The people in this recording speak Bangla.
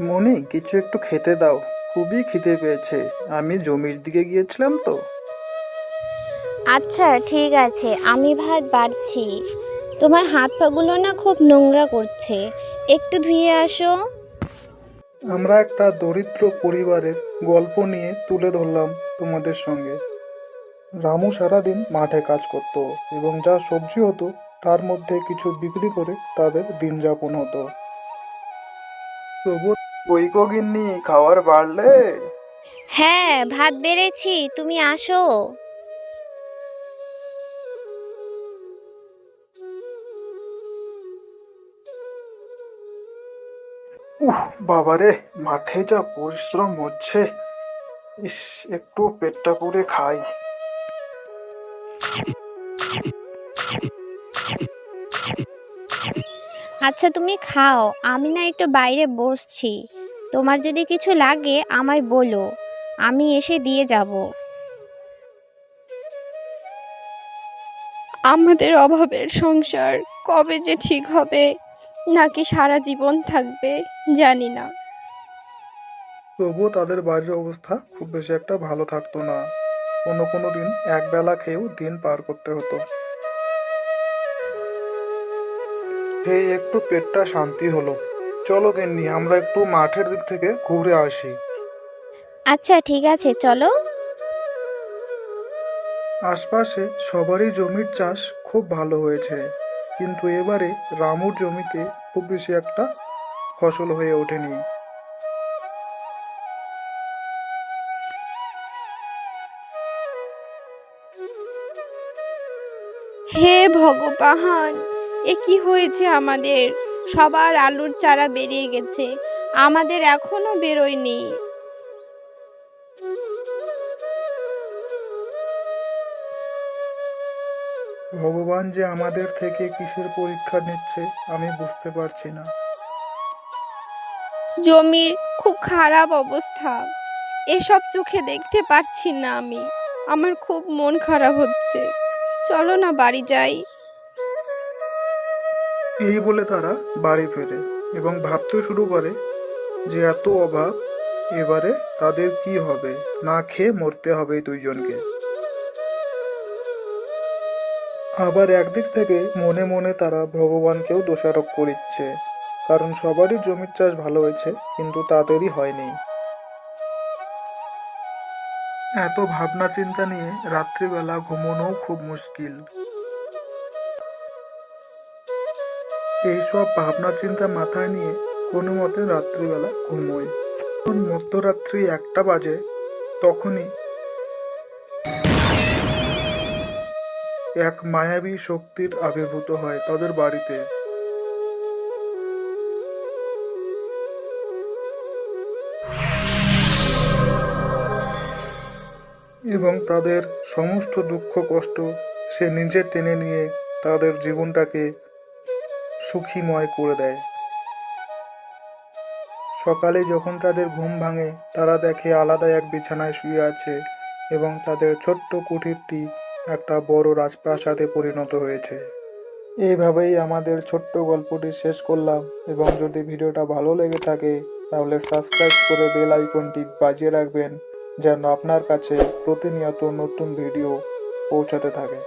মনি কিছু একটু খেতে দাও। খুবই খিদে পেয়েছে। আমি জমির দিকে গিয়েছিলাম তো। আচ্ছা ঠিক আছে। আমি ভাত বাড়ছি। তোমার হাত পাগুলো না খুব নোংরা করছে। একটু ধুয়ে আসো। আমরা একটা দরিদ্র পরিবারের গল্প নিয়ে তুলে ধরলাম তোমাদের সঙ্গে। রামু সারাদিন মাঠে কাজ করত এবং যা সবজি হতো তার মধ্যে কিছু বিক্রি করে তাদের দিন যাপন হতো তবু ওই গিন্নি খাবার বাড়লে? হ্যাঁ ভাত বেড়েছি তুমি আসো। উহ বাবারে মাঠে যা পরিশ্রম হচ্ছে। ইস একটু পেটটা পুড়ে খাই। আচ্ছা তুমি খাও আমি না একটু বাইরে বসছি। তোমার যদি কিছু লাগে আমায় বলো। আমি এসে দিয়ে যাব। আমাদের অভাবের সংসার কবে যে ঠিক হবে নাকি সারা জীবন থাকবে জানি না। তবুও তাদের বাড়ির অবস্থা খুব বেশি একটা ভালো থাকতো না। কোনো কোনো দিন একবেলা খেয়েও দিন পার করতে হতো। এই একটু পেটটা শান্তি হলো। চলো গিন্নি আমরা একটু মাঠের দিক থেকে ঘুরে আসি। আচ্ছা ঠিক আছে চলো। আশপাশে সবারই জমির চাষ খুব ভালো হয়েছে কিন্তু এবারে রামুর জমিতে খুব বেশি একটা ফসল হয়ে ওঠেনি। হে ভগবান এ কি হয়েছে আমাদের? সবার আলুর চারা বেরিয়ে গেছে। আমাদের এখনও বেরোয়নি। ভগবান যে আমাদের থেকে কিসের পরীক্ষা নিচ্ছে আমি বুঝতে পারছি না। জমির খুব খারাপ অবস্থা। এসব চোখে দেখতে পারছি না আমি। আমার খুব মন খারাপ হচ্ছে। চলো না বাড়ি যাই। এই বলে তারা বাড়ি ফেরে এবং ভাবতে শুরু করে যে এত অভাব, এবারে তাদের কি হবে? না খেয়ে মরতে হবে দুইজনকে। আবার একদিক থেকে মনে মনে তারা ভগবানকেও দোষারোপ করিচ্ছে, কারণ সবারই জমির চাষ ভালো হয়েছে, কিন্তু তাদেরই হয়নি। এত ভাবনা চিন্তা নিয়ে রাত্রিবেলা ঘুমানোও খুব মুশকিল। এইসব ভাবনা চিন্তা মাথায় নিয়ে কোনো মতে রাত্রিবেলা ঘুমোই। যখন মধ্যরাত্রি একটা বাজে, তখনই এক মায়াবী শক্তির আবির্ভূত হয় তাদের বাড়িতে। এবং তাদের সমস্ত দুঃখ কষ্ট সে নিজে টেনে নিয়ে তাদের জীবনটাকে সুখীময় করে দেয়। সকালে যখন তাদের ঘুম ভাঙে, তারা দেখে আলাদা এক বিছানায় শুয়ে আছে এবং তাদের ছোট্ট কুঠিরটি একটা বড় রাজপ্রাসাদে পরিণত হয়েছে। এইভাবেই আমাদের ছোট্ট গল্পটি শেষ করলাম এবং যদি ভিডিওটা ভালো লেগে থাকে, তাহলে সাবস্ক্রাইব করে বেল আইকনটি বাজিয়ে রাখবেন যেন আপনার কাছে প্রতিনিয়ত নতুন ভিডিও পৌঁছাতে থাকে।